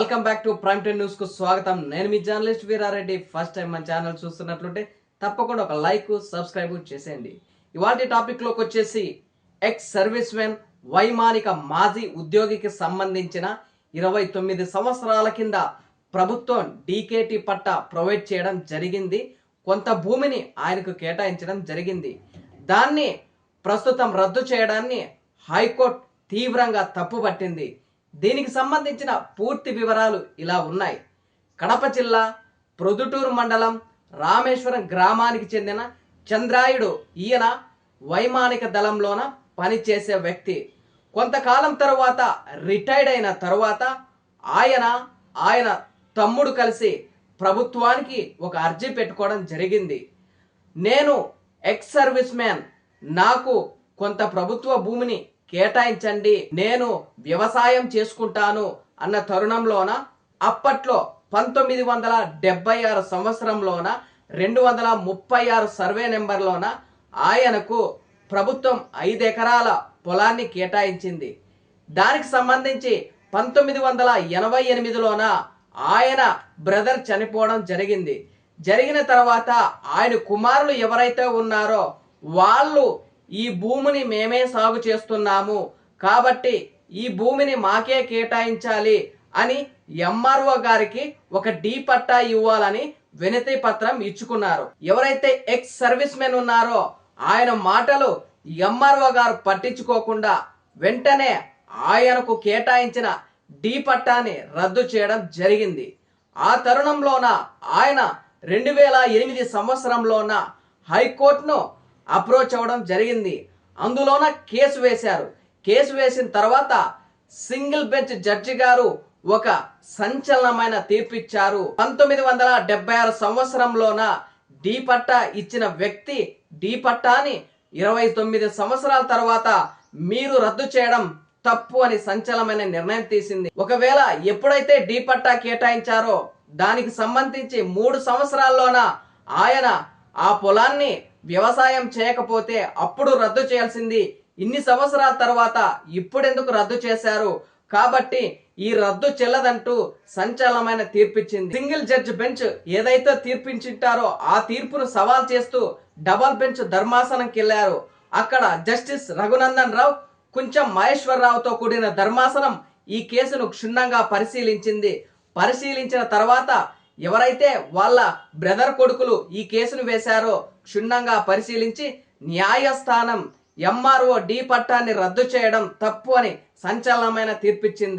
Welcome back to prime ten న్యూస్కు స్వాగతం. నేను మీ జర్నలిస్ట్ వీరారెడ్డి. ఫస్ట్ టైం మన ఛానల్ చూస్తున్నట్లుంటే తప్పకుండా ఒక లైక్ సబ్స్క్రైబ్ చేసేయండి. ఇవాళ టాపిక్లోకి వచ్చేసి ఎక్స్ సర్వీస్ మెన్ వైమానిక మాజీ ఉద్యోగికి సంబంధించిన ఇరవై తొమ్మిది సంవత్సరాల కింద ప్రభుత్వం డీకేటీ పట్టా ప్రొవైడ్ చేయడం జరిగింది. కొంత భూమిని ఆయనకు కేటాయించడం జరిగింది. దాన్ని ప్రస్తుతం రద్దు చేయడాన్ని హైకోర్టు తీవ్రంగా తప్పుపట్టింది. దీనికి సంబంధించిన పూర్తి వివరాలు ఇలా ఉన్నాయి. కడప జిల్లా ప్రొదుటూరు మండలం రామేశ్వరం గ్రామానికి చెందిన చంద్రాయుడు ఈయన వైమానిక దళంలోన పనిచేసే వ్యక్తి. కొంతకాలం తరువాత రిటైర్డ్ అయిన తరువాత ఆయన ఆయన తమ్ముడు కలిసి ప్రభుత్వానికి ఒక అర్జీ పెట్టుకోవడం జరిగింది. నేను ఎక్స్ సర్వీస్ మ్యాన్ నాకు కొంత ప్రభుత్వ భూమిని కేటాయించండి నేను వ్యవసాయం చేసుకుంటాను అన్న తరుణంలోన అప్పట్లో పంతొమ్మిది వందల డెబ్బై ఆరు సంవత్సరంలోన రెండు వందల ముప్పై ఆరు సర్వే నెంబర్లోన ఆయనకు ప్రభుత్వం ఐదు ఎకరాల పొలాన్ని కేటాయించింది. దానికి సంబంధించి పంతొమ్మిది వందల ఎనభై ఎనిమిదిలోన ఆయన బ్రదర్ చనిపోవడం జరిగింది. జరిగిన తర్వాత ఆయన కుమారులు ఎవరైతే ఉన్నారో వాళ్ళు ఈ భూమిని మేమే సాగు చేస్తున్నాము. కాబట్టి ఈ భూమిని మాకే కేటాయించాలి అని ఎంఆర్ఓ గారికి ఒక డీ పట్టా ఇవ్వాలని వినతి పత్రం ఇచ్చుకున్నారు. ఎవరైతే ఎక్స్ సర్వీస్ మెన్ ఉన్నారో ఆయన మాటలు ఎంఆర్ఓ గారు పట్టించుకోకుండా వెంటనే ఆయనకు కేటాయించిన డీ పట్టాని రద్దు చేయడం జరిగింది. ఆ తరుణంలోన ఆయన రెండు వేల ఎనిమిది సంవత్సరంలోన హైకోర్టును అప్రోచ్ అవ్వడం జరిగింది. అందులోన కేసు వేశారు. కేసు వేసిన తర్వాత సింగిల్ బెంచ్ జడ్జి గారు ఒక సంచలనమైన తీర్పు ఇచ్చారు పంతొమ్మిది వందల డెబ్బై ఆరు సంవత్సరంలోన డి పట్టా ఇచ్చిన వ్యక్తి డీ పట్టాని ఇరవై తొమ్మిది సంవత్సరాల తర్వాత మీరు రద్దు చేయడం తప్పు అని సంచలనమైన నిర్ణయం తీసింది. ఒకవేళ ఎప్పుడైతే డి పట్టా కేటాయించారో దానికి సంబంధించి మూడు సంవత్సరాల్లోన ఆయన ఆ పొలాన్ని వ్యవసాయం చేయకపోతే అప్పుడు రద్దు చేయాల్సింది. ఇన్ని సంవత్సరాల తర్వాత ఇప్పుడెందుకు రద్దు చేశారు? కాబట్టి ఈ రద్దు చెల్లదంటూ సంచలనమైన తీర్పిచ్చింది. సింగిల్ జడ్జ్ బెంచ్ ఏదైతే తీర్పించింటారో ఆ తీర్పును సవాల్ చేస్తూ డబల్ బెంచ్ ధర్మాసనంకి వెళ్ళారు అక్కడ జస్టిస్ రఘునందన్ రావు కొంచెం మహేశ్వరరావుతో కూడిన ధర్మాసనం ఈ కేసును క్షుణ్ణంగా పరిశీలించింది. పరిశీలించిన తర్వాత ఎవరైతే వాళ్ళ బ్రదర్ కొడుకులు ఈ కేసును వేశారో క్షుణ్ణంగా పరిశీలించి న్యాయస్థానం ఎంఆర్ఓ డి పట్టాన్ని రద్దు చేయడం తప్పు అని సంచలనమైన తీర్పిచ్చింది.